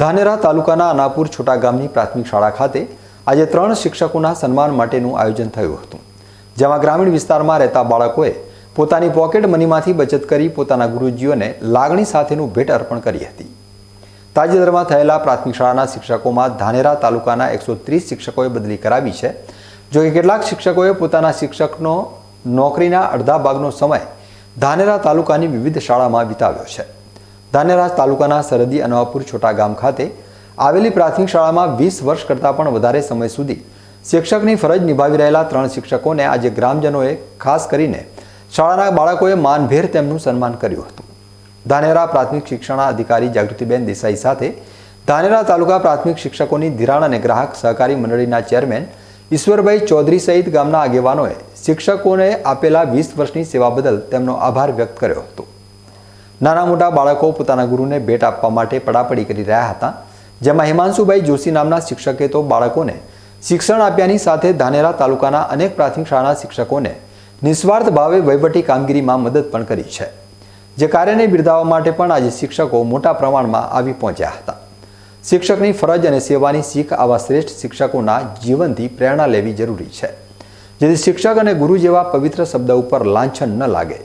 ધાનેરા તાલુકાના અનાપુર છોટા ગામની પ્રાથમિક શાળા ખાતે આજે ત્રણ શિક્ષકોના સન્માન માટેનું આયોજન થયું હતું, જેમાં ગ્રામીણ વિસ્તારમાં રહેતા બાળકોએ પોતાની પોકેટ મનીમાંથી બચત કરી પોતાના ગુરુજીઓને લાગણી સાથેનું ભેટ અર્પણ કરી હતી. તાજેતરમાં થયેલા પ્રાથમિક શાળાના શિક્ષકોમાં ધાનેરા તાલુકાના એકસો ત્રીસ શિક્ષકોએ બદલી કરાવી છે, જોકે કેટલાક શિક્ષકોએ પોતાના શિક્ષકનો નોકરીના અડધા ભાગનો સમય ધાનેરા તાલુકાની વિવિધ શાળામાં વિતાવ્યો છે. ધાનેરા તાલુકાના સરહદી અનવાપુર છોટા ગામ ખાતે આવેલી પ્રાથમિક શાળામાં વીસ વર્ષ કરતાં પણ વધારે સમય સુધી શિક્ષકની ફરજ નિભાવી રહેલા ત્રણ શિક્ષકોને આજે ગ્રામજનોએ ખાસ કરીને શાળાના બાળકોએ માનભેર તેમનું સન્માન કર્યું હતું. ધાનેરા પ્રાથમિક શિક્ષણ અધિકારી જાગૃતિબેન દેસાઈ સાથે ધાનેરા તાલુકા પ્રાથમિક શિક્ષકોની ધિરાણ અને ગ્રાહક સહકારી મંડળીના ચેરમેન ઈશ્વરભાઈ ચૌધરી સહિત ગામના આગેવાનોએ શિક્ષકોને આપેલા વીસ વર્ષની સેવા બદલ તેમનો આભાર વ્યક્ત કર્યો હતો. નાના મોટા બાળકો પોતાના ગુરુને ભેટ આપવા માટે પડાપડી કરી રહ્યા હતા. જેમાં હિમાંશુભાઈ જોશી નામના શિક્ષકે તો બાળકોને શિક્ષણ આપ્યાની સાથે ધાનેરા તાલુકાના અનેક પ્રાથમિક શાળાના શિક્ષકોને નિસ્વાર્થ ભાવે વહીવટી કામગીરીમાં મદદ પણ કરી છે. જે કાર્યને બિરદાવવા માટે પણ આજે શિક્ષકો મોટા પ્રમાણમાં આવી પહોંચ્યા હતા. શિક્ષકની ફરજ અને સેવાની શીખ આવા શ્રેષ્ઠ શિક્ષકોના જીવનથી પ્રેરણા લેવી જરૂરી છે. જેથી શિક્ષક અને ગુરુ જેવા પવિત્ર શબ્દ ઉપર લાંછન ન લાગે.